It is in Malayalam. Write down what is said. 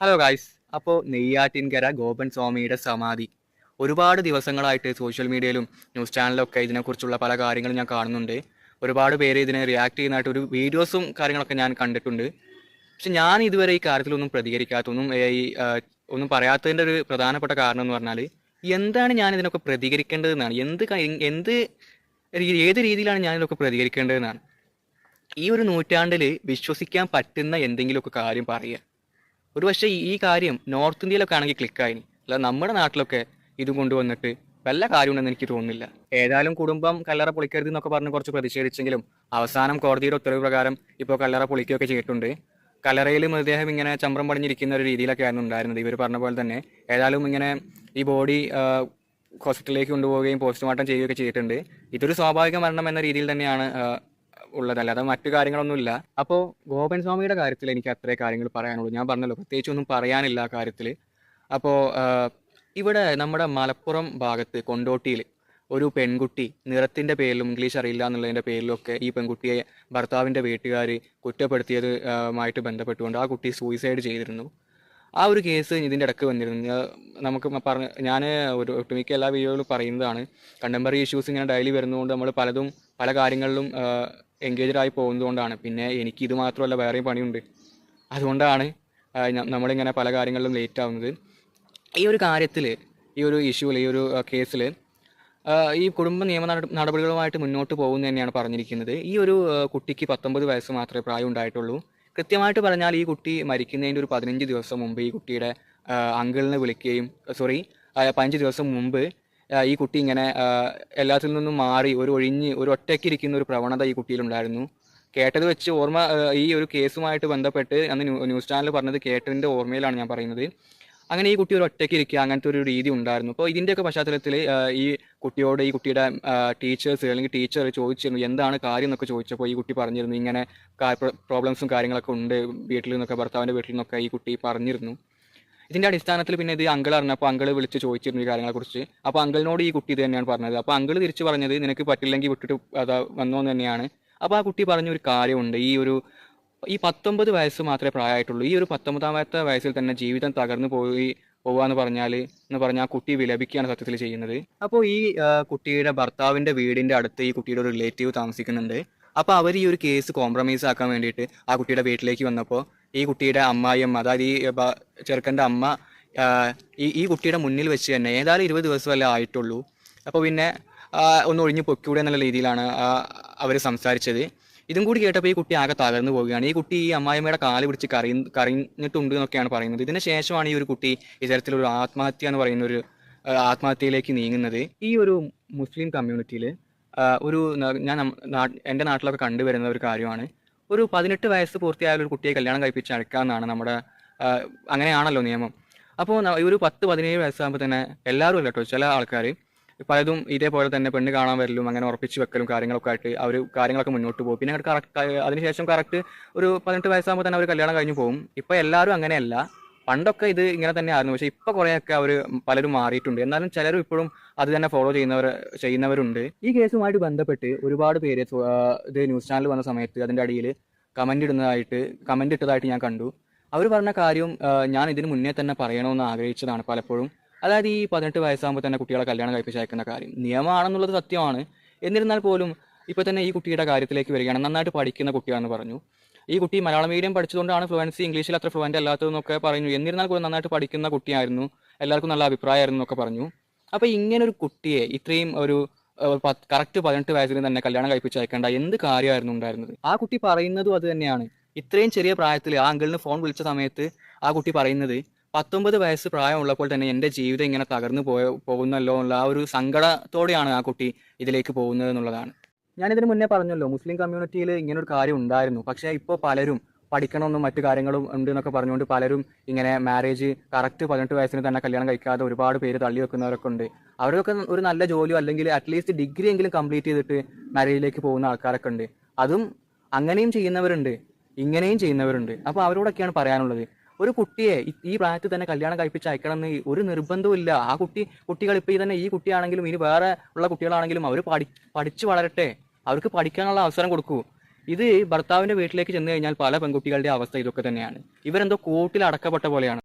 ഹലോ ഗായ്സ് അപ്പോൾ നെയ്യാറ്റിൻകര ഗോപൻ സ്വാമിയുടെ സമാധി. ഒരുപാട് ദിവസങ്ങളായിട്ട് സോഷ്യൽ മീഡിയയിലും ന്യൂസ് ചാനലിലൊക്കെ ഇതിനെക്കുറിച്ചുള്ള പല കാര്യങ്ങളും ഞാൻ കാണുന്നുണ്ട്. ഒരുപാട് പേര് ഇതിനെ റിയാക്ട് ചെയ്യുന്നതായിട്ട് ഒരു വീഡിയോസും കാര്യങ്ങളൊക്കെ ഞാൻ കണ്ടിട്ടുണ്ട്. പക്ഷെ ഞാൻ ഇതുവരെ ഈ കാര്യത്തിലൊന്നും പ്രതികരിക്കാത്തൊന്നും ഈ ഒന്നും പറയാത്തതിന്റെ ഒരു പ്രധാനപ്പെട്ട കാരണം എന്ന് പറഞ്ഞാൽ എന്താണ് ഞാൻ ഇതിനൊക്കെ പ്രതികരിക്കേണ്ടതെന്നാണ് എന്ത് എന്ത് ഏത് രീതിയിലാണ് ഞാൻ ഇതിനൊക്കെ പ്രതികരിക്കേണ്ടതെന്നാണ് ഈ ഒരു നൂറ്റാണ്ടിൽ വിശ്വസിക്കാൻ പറ്റുന്ന എന്തെങ്കിലുമൊക്കെ കാര്യം പറയുക. ഒരു പക്ഷേ ഈ കാര്യം നോർത്ത് ഇന്ത്യയിലൊക്കെ ആണെങ്കിൽ ക്ലിക്കായിനി അല്ല നമ്മുടെ നാട്ടിലൊക്കെ ഇത് കൊണ്ടുവന്നിട്ട് വല്ല കാര്യമുണ്ടെന്ന് എനിക്ക് തോന്നുന്നില്ല. ഏതായാലും കുടുംബം കല്ലറ പൊളിക്കരുത് എന്നൊക്കെ പറഞ്ഞ് കുറച്ച് പ്രതിഷേധിച്ചെങ്കിലും അവസാനം കോടതിയുടെ ഉത്തരവ് പ്രകാരം ഇപ്പോൾ കല്ലറ പൊളിക്കുകയൊക്കെ ചെയ്തിട്ടുണ്ട്. കല്ലറയിൽ മൃതദേഹം ഇങ്ങനെ ചമ്രം പടിഞ്ഞിരിക്കുന്ന ഒരു രീതിയിലൊക്കെ ആയിരുന്നു ഉണ്ടായിരുന്നത്. ഇവർ പറഞ്ഞ പോലെ തന്നെ ഏതായാലും ഇങ്ങനെ ഈ ബോഡി ഹോസ്പിറ്റലിലേക്ക് കൊണ്ടുപോവുകയും പോസ്റ്റ്മോർട്ടം ചെയ്യുകയൊക്കെ ചെയ്തിട്ടുണ്ട്. ഇതൊരു സ്വാഭാവിക മരണം എന്ന രീതിയിൽ തന്നെയാണ് ഉള്ളതല്ല. അത് മറ്റു കാര്യങ്ങളൊന്നുമില്ല. അപ്പോൾ ഗോപൻ സ്വാമിയുടെ കാര്യത്തിൽ എനിക്ക് അത്രേ കാര്യങ്ങൾ പറയാനുള്ളൂ. ഞാൻ പറഞ്ഞല്ലോ പ്രത്യേകിച്ച് ഒന്നും പറയാനില്ല ആ കാര്യത്തിൽ അപ്പോൾ ഇവിടെ നമ്മുടെ മലപ്പുറം ഭാഗത്ത് കൊണ്ടോട്ടിയിൽ ഒരു പെൺകുട്ടി നിറത്തിന്റെ പേരിലും ഇംഗ്ലീഷ് അറിയില്ല എന്നുള്ളതിന്റെ പേരിലൊക്കെ ഈ പെൺകുട്ടിയെ ഭർത്താവിന്റെ വീട്ടുകാർ കുറ്റപ്പെടുത്തിയത് ആ, ബന്ധപ്പെട്ടുകൊണ്ട് ആ കുട്ടി സൂയിസൈഡ് ചെയ്തിരുന്നു. ആ ഒരു കേസ് ഇതിന്റെ ഇടയ്ക്ക് വന്നിരുന്നു. നമുക്ക് പറഞ്ഞ് ഞാൻ ഒരു ഒട്ടുമിക്ക എല്ലാ വീഡിയോകളും പറയുന്നതാണ്. കണ്ടംപററി ഇഷ്യൂസ് ഇങ്ങനെ ഡെയിലി വരുന്നതുകൊണ്ട് നമ്മൾ പലതും പല കാര്യങ്ങളിലും എൻഗേജഡ് ആയി പോകുന്നതുകൊണ്ടാണ്. പിന്നെ എനിക്ക് ഇത് മാത്രമല്ല വേറെയും പണിയുണ്ട്. അതുകൊണ്ടാണ് നമ്മളിങ്ങനെ പല കാര്യങ്ങളിലും ലേറ്റ് ആവുന്നത്. ഈ ഒരു കാര്യത്തിൽ ഈ ഒരു ഇഷ്യൂവിൽ ഈ ഒരു കേസിൽ ഈ കുടുംബ നിയമ നടപടികളുമായിട്ട് മുന്നോട്ട് പോകുന്നു തന്നെയാണ് പറഞ്ഞിരിക്കുന്നത്. ഈ ഒരു കുട്ടിക്ക് പത്തൊമ്പത് വയസ്സ് മാത്രമേ പ്രായം ഉണ്ടായിട്ടുള്ളൂ. കൃത്യമായിട്ട് പറഞ്ഞാൽ ഈ കുട്ടി മരിക്കുന്നതിന്റെ ഒരു പതിനഞ്ച് ദിവസം മുമ്പ് ഈ കുട്ടിയുടെ അങ്കിളിനെ വിളിക്കുകയും സോറി പതിനഞ്ച് ദിവസം മുമ്പ് ഈ കുട്ടി ഇങ്ങനെ എല്ലാത്തിൽ നിന്നും മാറി ഒരു ഒഴിഞ്ഞ് ഒരു ഒറ്റയ്ക്ക് ഇരിക്കുന്ന ഒരു പ്രവണത ഈ കുട്ടിയിലുണ്ടായിരുന്നു. കേട്ടത് വെച്ച് ഓർമ്മ ഈ ഒരു കേസുമായിട്ട് ബന്ധപ്പെട്ട് അന്ന് ന്യൂസ് ചാനൽ പറഞ്ഞത് കേട്ടതിന്റെ ഓർമ്മയിലാണ് ഞാൻ പറയുന്നത്. അങ്ങനെ ഈ കുട്ടി ഒരു ഒറ്റയ്ക്ക് ഇരിക്കുക അങ്ങനത്തെ ഒരു രീതി ഉണ്ടായിരുന്നു. അപ്പോൾ ഇതിന്റെയൊക്കെ പശ്ചാത്തലത്തിൽ ഈ കുട്ടിയോട് ഈ കുട്ടിയുടെ ടീച്ചേഴ്സ് അല്ലെങ്കിൽ ടീച്ചർ ചോദിച്ചിരുന്നു എന്താണ് കാര്യം എന്നൊക്കെ ചോദിച്ചപ്പോൾ ഈ കുട്ടി പറഞ്ഞിരുന്നു. ഇങ്ങനെ പ്രോബ്ലംസും കാര്യങ്ങളൊക്കെ ഉണ്ട് വീട്ടിൽ നിന്നൊക്കെ ഭർത്താവിന്റെ വീട്ടിൽ നിന്നൊക്കെ ഈ കുട്ടി പറഞ്ഞിരുന്നു. ഇതിന്റെ അടിസ്ഥാനത്തിൽ പിന്നെ ഇത് അങ്കിൾ അറിഞ്ഞപ്പോൾ അങ്കിൾ വിളിച്ച് ചോദിച്ചിരുന്നു ഈ കാര്യങ്ങളെക്കുറിച്ച്. അപ്പോൾ അങ്കിളിനോട് ഈ കുട്ടി ഇത് തന്നെയാണ് പറഞ്ഞത്. അപ്പോൾ അങ്കിൾ തിരിച്ചു പറഞ്ഞത് നിനക്ക് പറ്റില്ലെങ്കിൽ വിട്ടിട്ട് അതാ വന്നോ തന്നെയാണ്. അപ്പോൾ ആ കുട്ടി പറഞ്ഞ ഒരു കാര്യമുണ്ട്. ഈ ഒരു ഈ പത്തൊമ്പത് വയസ്സ് മാത്രമേ പ്രായമായിട്ടുള്ളൂ. ഈ ഒരു പത്തൊമ്പതാമത്തെ വയസ്സിൽ തന്നെ ജീവിതം തകർന്നു പോയി പോവാന്ന് പറഞ്ഞാൽ എന്ന് പറഞ്ഞാൽ ആ കുട്ടി വിലപിക്കുകയാണ് സത്യത്തിൽ ചെയ്യുന്നത്. അപ്പോൾ ഈ കുട്ടിയുടെ ഭർത്താവിന്റെ വീടിന്റെ അടുത്ത് ഈ കുട്ടിയുടെ ഒരു റിലേറ്റീവ് താമസിക്കുന്നുണ്ട്. അപ്പോൾ അവർ ഈ ഒരു കേസ് കോംപ്രമൈസ് ആക്കാൻ വേണ്ടിയിട്ട് ആ കുട്ടിയുടെ വീട്ടിലേക്ക് വന്നപ്പോൾ ഈ കുട്ടിയുടെ അമ്മായിയമ്മ അതായത് ഈ ചെറുക്കന്റെ അമ്മ ഈ ഈ കുട്ടിയുടെ മുന്നിൽ വെച്ച് തന്നെ ഏതായാലും ഇരുപത് ദിവസമല്ലേ ആയിട്ടുള്ളൂ. അപ്പോൾ പിന്നെ ഒന്ന് ഒഴിഞ്ഞ് പൊക്കൂടെ എന്നുള്ള രീതിയിലാണ് അവർ സംസാരിച്ചത്. ഇതും കൂടി കേട്ടപ്പോൾ ഈ കുട്ടി ആകെ തകർന്നു പോവുകയാണ്. ഈ കുട്ടി ഈ അമ്മായിമ്മയുടെ കാൽ പിടിച്ച് കറി കറിഞ്ഞിട്ടുണ്ട് എന്നൊക്കെയാണ് പറയുന്നത്. ഇതിന് ശേഷമാണ് ഈ ഒരു കുട്ടി ഇത്തരത്തിലൊരു ആത്മഹത്യ എന്ന് പറയുന്ന ഒരു ആത്മഹത്യയിലേക്ക് നീങ്ങുന്നത്. ഈ ഒരു മുസ്ലിം കമ്മ്യൂണിറ്റിയിൽ ഒരു ഞാൻ എന്റെ നാട്ടിലൊക്കെ കണ്ടുവരുന്ന ഒരു കാര്യമാണ്. ഒരു പതിനെട്ട് വയസ്സ് പൂർത്തിയായ ഒരു കുട്ടിയെ കല്യാണം കഴിപ്പിച്ച് അടക്കാമെന്നാണ് നമ്മുടെ അങ്ങനെയാണല്ലോ നിയമം. അപ്പോൾ ഒരു പത്ത് പതിനേഴ് വയസ്സാകുമ്പോൾ തന്നെ എല്ലാവരും അല്ല കേട്ടോ ചില ആൾക്കാർ പലതും ഇതേപോലെ തന്നെ പെണ്ണ് കാണാൻ വരലും അങ്ങനെ ഉറപ്പിച്ച് വെക്കലും കാര്യങ്ങളൊക്കെ ആയിട്ട് അവർ കാര്യങ്ങളൊക്കെ മുന്നോട്ട് പോകും. പിന്നെ കറക്റ്റ് അതിനുശേഷം കറക്റ്റ് ഒരു പതിനെട്ട് വയസ്സാകുമ്പോൾ തന്നെ അവർ കല്യാണം കഴിഞ്ഞ് പോകും. ഇപ്പോൾ എല്ലാവരും അങ്ങനെയല്ല. പണ്ടൊക്കെ ഇത് ഇങ്ങനെ തന്നെ ആയിരുന്നു പക്ഷേ ഇപ്പൊ കുറെയൊക്കെ അവർ പലരും മാറിയിട്ടുണ്ട്. എന്നാലും ചിലരും ഇപ്പോഴും അത് തന്നെ ഫോളോ ചെയ്യുന്നവർ ചെയ്യുന്നവരുണ്ട്. ഈ കേസുമായിട്ട് ബന്ധപ്പെട്ട് ഒരുപാട് പേര് ഇത് ന്യൂസ് ചാനൽ വന്ന സമയത്ത് അതിന്റെ അടിയിൽ കമന്റ് ഇടുന്നതായിട്ട് കമന്റ് ഇട്ടതായിട്ട് ഞാൻ കണ്ടു. അവർ പറഞ്ഞ കാര്യം ഞാൻ ഇതിന് മുന്നേ തന്നെ പറയണമെന്ന് ആഗ്രഹിച്ചതാണ് പലപ്പോഴും. അതായത് ഈ പതിനെട്ട് വയസ്സാകുമ്പോൾ തന്നെ കുട്ടികളെ കല്യാണം കഴിപ്പിച്ച് അയക്കുന്ന കാര്യം. നിയമമാണെന്നുള്ളത് സത്യമാണ്. എന്നിരുന്നാൽ പോലും ഇപ്പോൾ തന്നെ ഈ കുട്ടിയുടെ കാര്യത്തിലേക്ക് വരികയാണ്. നന്നായിട്ട് പഠിക്കുന്ന കുട്ടിയാണെന്ന് പറഞ്ഞു. ഈ കുട്ടി മലയാളം മീഡിയം പഠിച്ചതുകൊണ്ടാണ് ഫ്ലുവൻസി ഇംഗ്ലീഷിൽ അത്ര ഫ്ലുവന്റ് അല്ലാത്തതെന്നൊക്കെ പറഞ്ഞു എന്നിരുന്നാൽ പോലും നന്നായിട്ട് പഠിക്കുന്ന കുട്ടിയായിരുന്നു. എല്ലാവർക്കും നല്ല അഭിപ്രായമായിരുന്നു എന്നൊക്കെ പറഞ്ഞു. അപ്പോൾ ഇങ്ങനെ ഒരു കുട്ടിയെ ഇത്രയും ഒരു കറക്റ്റ് പതിനെട്ട് വയസ്സിൽ തന്നെ കല്യാണം കഴിപ്പിച്ച് അയക്കേണ്ട എന്ത് കാര്യമായിരുന്നു ഉണ്ടായിരുന്നത്? ആ കുട്ടി പറയുന്നതും അത് തന്നെയാണ്. ഇത്രയും ചെറിയ പ്രായത്തിൽ ആ അങ്കിളിന് ഫോൺ വിളിച്ച സമയത്ത് ആ കുട്ടി പറയുന്നത് പത്തൊമ്പത് വയസ്സ് പ്രായമുള്ളപ്പോൾ തന്നെ എന്റെ ജീവിതം ഇങ്ങനെ തകർന്നു പോയ പോകുന്നല്ലോ എന്നുള്ള ആ ഒരു സങ്കടത്തോടെയാണ് ആ കുട്ടി ഇതിലേക്ക് പോകുന്നത് എന്നുള്ളതാണ്. ഞാനിതിന് മുന്നേ പറഞ്ഞല്ലോ മുസ്ലിം കമ്മ്യൂണിറ്റിയിൽ ഇങ്ങനെ ഒരു കാര്യം ഉണ്ടായിരുന്നു. പക്ഷേ ഇപ്പോൾ പലരും പഠിക്കണമെന്നും മറ്റു കാര്യങ്ങളും ഉണ്ട് എന്നൊക്കെ പറഞ്ഞുകൊണ്ട് പലരും ഇങ്ങനെ മാരേജ് കറക്റ്റ് പതിനെട്ട് വയസ്സിന് തന്നെ കല്യാണം കഴിക്കാതെ ഒരുപാട് പേര് തള്ളി വെക്കുന്നവരൊക്കെ ഉണ്ട്. അവരൊക്കെ ഒരു നല്ല ജോലിയോ അല്ലെങ്കിൽ അറ്റ്ലീസ്റ്റ് ഡിഗ്രി എങ്കിലും കംപ്ലീറ്റ് ചെയ്തിട്ട് മാരേജിലേക്ക് പോകുന്ന ആൾക്കാരൊക്കെ ഉണ്ട്. അതും അങ്ങനെയും ചെയ്യുന്നവരുണ്ട് ഇങ്ങനെയും ചെയ്യുന്നവരുണ്ട്. അപ്പോൾ അവരോടൊക്കെയാണ് പറയാനുള്ളത്. ഒരു കുട്ടിയെ ഈ- പ്രായത്തിൽ തന്നെ കല്യാണം കഴിപ്പിച്ച് അയക്കണം എന്ന് ഒരു നിർബന്ധവും ഇല്ല. ആ കുട്ടി കുട്ടികൾ ഇപ്പോൾ തന്നെ ഈ കുട്ടിയാണെങ്കിലും ഇനി വേറെ ഉള്ള കുട്ടികളാണെങ്കിലും അവർ പഠി പഠിച്ചു വളരട്ടെ. അവർക്ക് പഠിക്കാനുള്ള അവസരം കൊടുക്കൂ. ഇത് ഭർത്താവിന്റെ വീട്ടിലേക്ക് ചെന്ന് കഴിഞ്ഞാൽ പല പെൺകുട്ടികളുടെ അവസ്ഥ ഇതൊക്കെ തന്നെയാണ്. ഇവരെന്തോ കൂട്ടിൽ അടക്കപ്പെട്ട പോലെയാണ്.